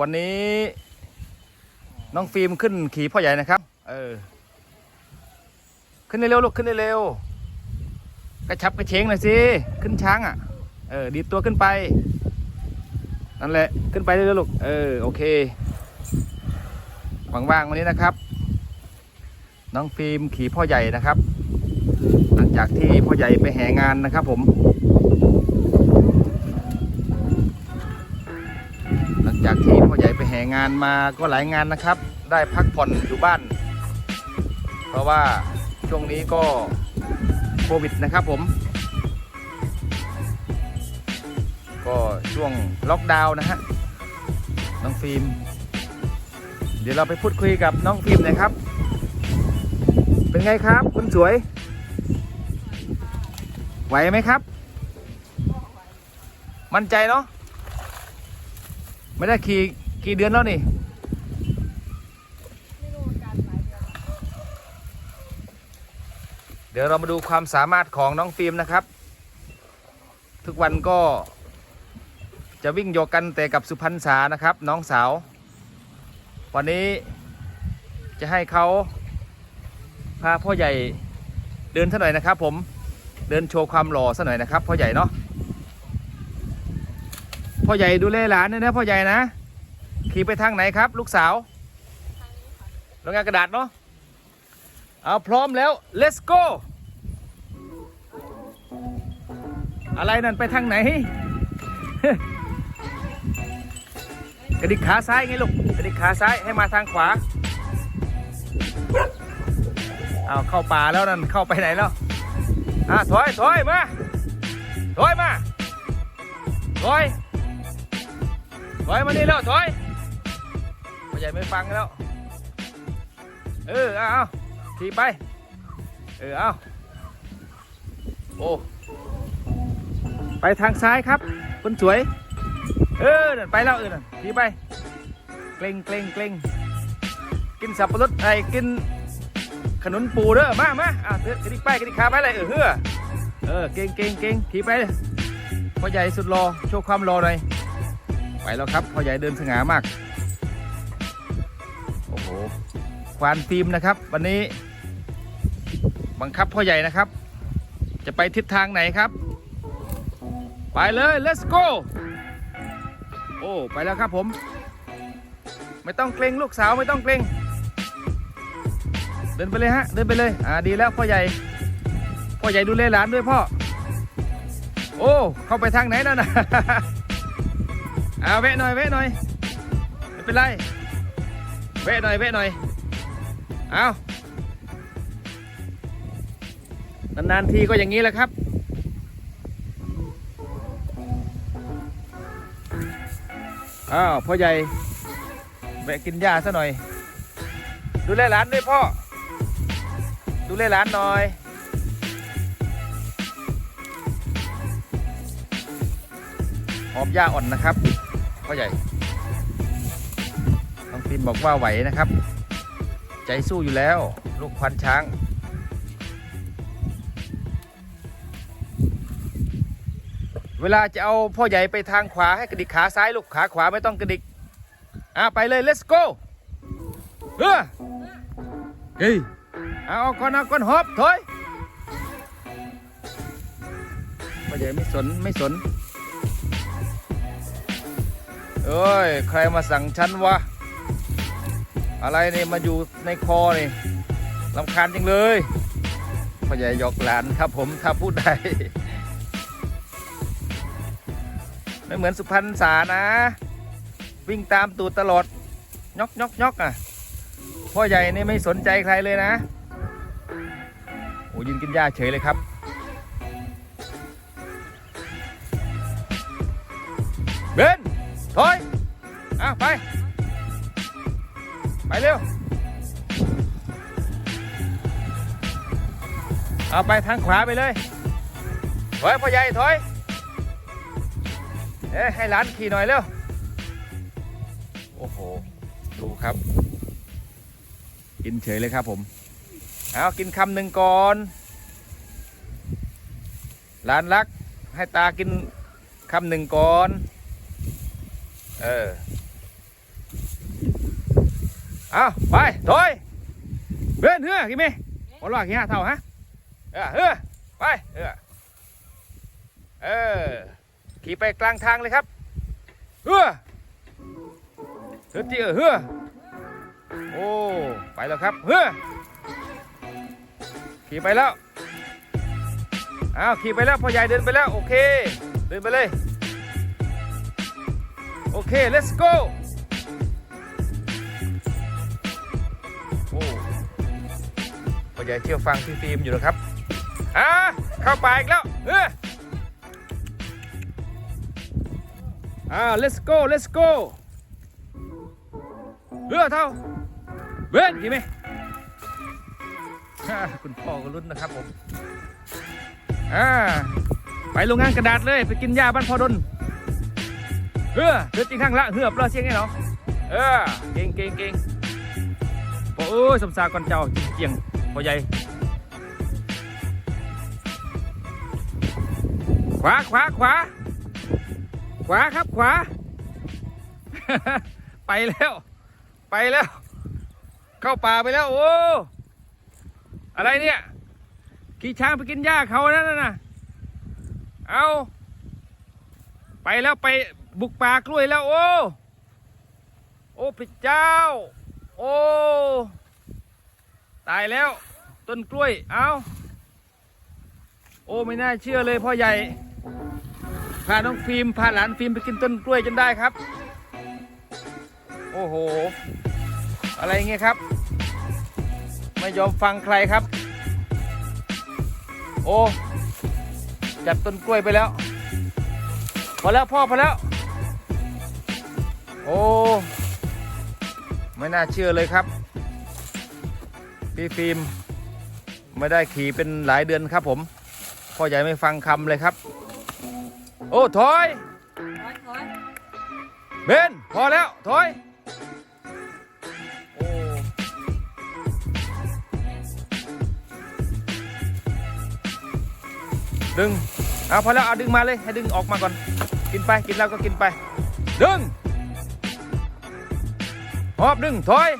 วันนี้ น้องฟิล์มขึ้นขี่พ่อใหญ่นะครับ เออ ขึ้นเร็วลูกขึ้นเร็วกระชับกระเฉงหน่อยสิขึ้นช้างอะ เออดีตัวขึ้นไป นั่นแหละขึ้นไปเรื่อยๆลูกเออโอเคว่างๆวันนี้นะครับ น้องฟิล์มขี่พ่อใหญ่นะครับ หลังจากที่พ่อใหญ่ไปแห่งานนะครับ ผม หลังจากที่ แห่งานมาก็หลายงานนะครับ ได้พักผ่อนอยู่บ้าน เพราะว่าช่วงนี้ก็โควิดนะครับผม ก็ช่วงล็อกดาวน์นะฮะน้องฟิล์มเดี๋ยวเราไปพูดคุยกับน้องฟิล์มหน่อยครับ เป็นไงครับคุณสวย ไหวไหมครับ มั่นใจเนาะไม่ได้ขี่ กี่เดือนแล้วนี่เดี๋ยวเรามาดูความสามารถของน้องฟิล์มนะครับ ทุกวันก็จะวิ่งโยกันแต่กับสุพรรณษานะครับ น้องสาว วันนี้จะให้เขาพาพ่อใหญ่เดินซะหน่อยนะครับ ผมเดินโชว์ความหล่อซะหน่อยนะครับพ่อใหญ่เนาะพ่อใหญ่ดูแลหลานด้วยนะพ่อใหญ่นะ ขี่ไปทางไหนครับ ลูกสาวโรงงานกระดาษเนาะเอาพร้อมแล้ว let's go อะไรนั่นไปทางไหน กระดิกขาซ้ายไงลูกกระดิกขาซ้ายให้มาทางขวาเอาเข้าป่าแล้วนั่นเข้าไปไหนแล้วอะถอยถอยมาถอยมาถอยถอยมานี่แล้วถอย พ่อใหญ่ไม่ฟังแล้ว เออเอาเอาขี่ไป เออเอาโอ้ไปทางซ้ายครับ คนสวย เออนั่นไปแล้วเออนั่นขี่ไป เกรงเกรงเกรงกินสับปะรดไอ้กินขนุนปูเด้อมามาอะเตือนกระดิกไปกระดิกขาไปเลยเออเฮือเออเก่งเก่งเก่งขี่ไปเลยพ่อใหญ่สุดรอโชว์ความรอหน่อยไปแล้วครับพ่อใหญ่เดินสง่ามาก ควานฟิล์มนะครับ วันนี้ บังคับพ่อใหญ่นะครับ จะไปทิศทางไหนครับ ไปเลย let's go โอ้ไปแล้วครับผม ไม่ต้องเกรงลูกสาวไม่ต้องเกรงเดินไปเลยฮะเดินไปเลยอ่าดีแล้วพ่อใหญ่พ่อใหญ่ดูแลหลานด้วยพ่อ โอ้เข้าไปทางไหนนั่นนะเอาแวะหน่อยแวะหน่อยไม่เป็นไรแวะหน่อยแวะหน่อย เอานานๆทีก็อย่างนี้แหละครับ อ้าวพ่อใหญ่แวะกินหญ้าซะหน่อย ดูแลหลานด้วยพ่อ ดูแลหลานหน่อยหอมหญ้าอ่อนนะครับพ่อใหญ่น้องฟิล์มบอกว่าไหวนะครับ ใจสู้อยู่แล้ว ลูกควันช้าง เวลาจะเอาพ่อใหญ่ไปทางขวาให้กระดิกขาซ้ายลูกขาขวาไม่ต้องกระดิก อะ ไปเลย let's go เออเฮ้ยเอาเอาก่อนเอาก่อนหอบถอยพ่อใหญ่ไม่สนไม่สนเอ้ย ใครมาสั่งฉันวะ อะไรนี่มาอยู่ในคอนี่ลำคาญจริงเลยพ่อใหญ่หยอกหลานครับผมถ้าพูดได้ไม่เหมือนสุพรรณษานะ วิ่งตามตูดตลอดยอกยอกยอกอะพ่อใหญ่นี่ไม่สนใจใครเลยนะโอ้ยืนกินหญ้าเฉยเลยครับเบนถอยอะไป ไปเร็ว เอาไปทางขวาไปเลยถอยพ่อใหญ่ถอย เอ๊ะให้หลานขี่หน่อยเร็ว โอ้โห ดูครับ กินเฉยเลยครับผม เอากินคำหนึ่งก่อนหลานรักให้ตากินคำหนึ่งก่อน เออ เอาไปถอยเบนเฮือกี่เมหมดว่ากี่ห้าเท่าฮะเออเฮือไปเออเออขี่ไปกลางทางเลยครับเฮือเฮือจีเออเฮือโอ้ไปแล้วครับเฮือขี่ไปแล้วอ้าวขี่ไปแล้วพ่อใหญ่เดินไปแล้วโอเคเดินไปเลยโอเค let's go พ่อใหญ่เชื่อฟังพี่ฟิล์มอยู่นะครับอ่าเข้าไปอีกแล้วเอออ่า let's go let's go เรือเท่าเบนกี่ไหมคุณพ่อก็ลุ้นนะครับผม อ่า ไปโรงงานกระดาษเลย ไปกินหญ้าบ้านพ่อดนเออเดือดจริงข้างละเหือบเราเสียงไงเนาะเออ เก่งเก่งเก่งโอ้ยสมสารก่อนเจ้าเจียง พ่อใหญ่ขวาขวาขวาขวาครับขวา ไปแล้ว ไปแล้ว เข้าป่าไปแล้ว โอ้ อะไรเนี่ยขี่ช้างไปกินหญ้าเขานั่นน่ะ เอาไปแล้วไปบุกป่ากล้วยแล้ว โอ้ โอ้พระเจ้า โอ้ ตายแล้ว ต้นกล้วย เอาโอ้ไม่น่าเชื่อเลยพ่อใหญ่ พาน้องฟิล์มพาหลานฟิล์มไปกินต้นกล้วยจนได้ครับ โอ้โห อะไรเงี้ยครับ ไม่ยอมฟังใครครับ โอ้จับต้นกล้วยไปแล้ว พอแล้วพ่อพอแล้ว โอ้ ไม่น่าเชื่อเลยครับ พี่ฟิล์มไม่ได้ขี่เป็นหลายเดือนครับผมพ่อใหญ่ไม่ฟังคำเลยครับ โอ้ถอยถอยเบนพอแล้วถอยดึงเอาพอแล้วเอาดึงมาเลยให้ดึงออกมาก่อน กินไปกินแล้วก็กินไป ดึงหอบดึงถอย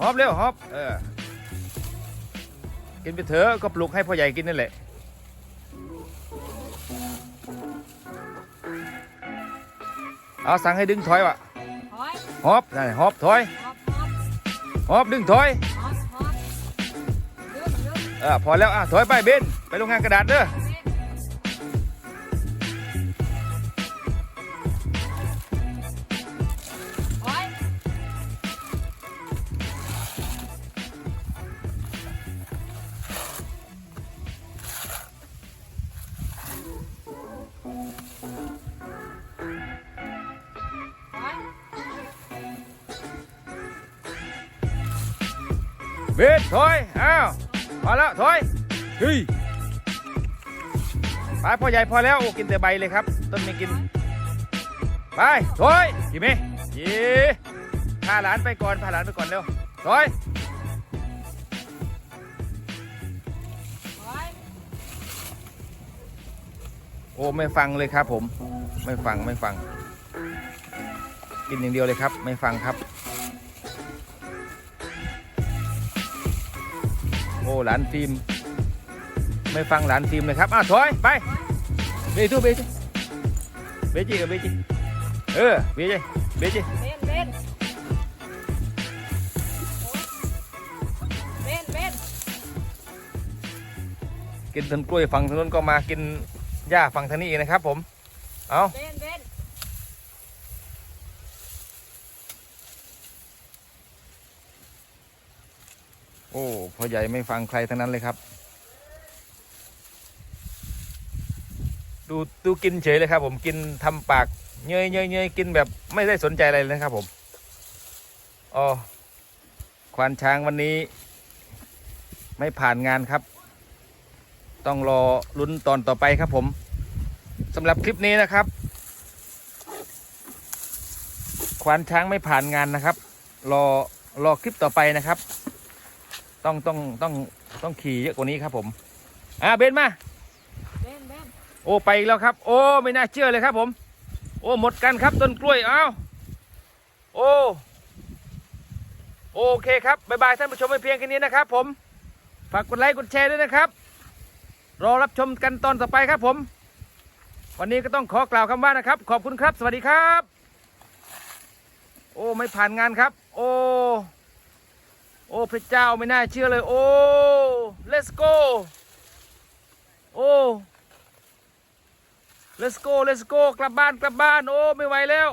หอบเร็วหอบเออกินไปเถอะก็ปลุกให้พ่อใหญ่กินนั่นแหละเอาสั่งให้ดึงถอยวะถอยหอบนั่นหอบถอยฮอบฮอบหอบดึงถอยฮอบฮอบดึงดึงเออพอแล้วอะถอยไปเบนไปโรงงานกระดาษเด้อ เบนถอยอ้าวพอแล้วถอยเฮ้ยไปพ่อใหญ่พอแล้วโอ้กินแต่ใบเลยครับ ต้นไม่กิน ไปถอยกี่เมยี่พาหลานไปก่อนพาหลานไปก่อนเร็วถอยโอ้ไม่ฟังเลยครับผมไม่ฟังไม่ฟัง กินอย่างเดียวเลยครับ ไม่ฟังครับ อ้หลานฟิล์มไม่ฟังหลานฟิล์มเลยครับอ้าวถอยไปเบจูเบจูเบจีกับเบจีเออเบจีเบจีเบนเบนเบนเบนกินต้นกล้วยฝั่งทางนู้นก็มากินหญ้าฝั่งทางนี้อีกนะครับผมเอาเบนเบน โอ้พ่อใหญ่ไม่ฟังใครทั้งนั้นเลยครับ ดูดูกินเฉยเลยครับ ผมกินทำปากเงยเงยเงยกินแบบไม่ได้สนใจอะไรเลยนะครับ ผมอ๋อควานช้างวันนี้ ไม่ผ่านงานครับ ต้องรอลุ้นตอนต่อไปครับ ผมสำหรับคลิปนี้นะครับ ควานช้างไม่ผ่านงานนะครับ รอรอคลิปต่อไปนะครับ ต้องต้องต้องต้องขี่เยอะกว่านี้ครับผม อ่าเบนมา เบนเบนโอ้ไปอีกแล้วครับ โอ้ไม่น่าเชื่อเลยครับผม โอ้หมดกันครับต้นกล้วยเอ้าโอ้โอเคครับบ๊ายบายท่านผู้ชมไปเพียงแค่นี้นะครับ ผมฝากกดไลค์กดแชร์ด้วยนะครับ รอรับชมกันตอนต่อไปครับผม วันนี้ก็ต้องขอกล่าวคำว่านะครับ ขอบคุณครับ สวัสดีครับ โอ้ไม่ผ่านงานครับ โอ้ โอ้พระเจ้าไม่น่าเชื่อเลย โอ้ let's go โอ้ let's go let's go กลับบ้านกลับบ้าน โอ้ ไม่ไหวแล้ว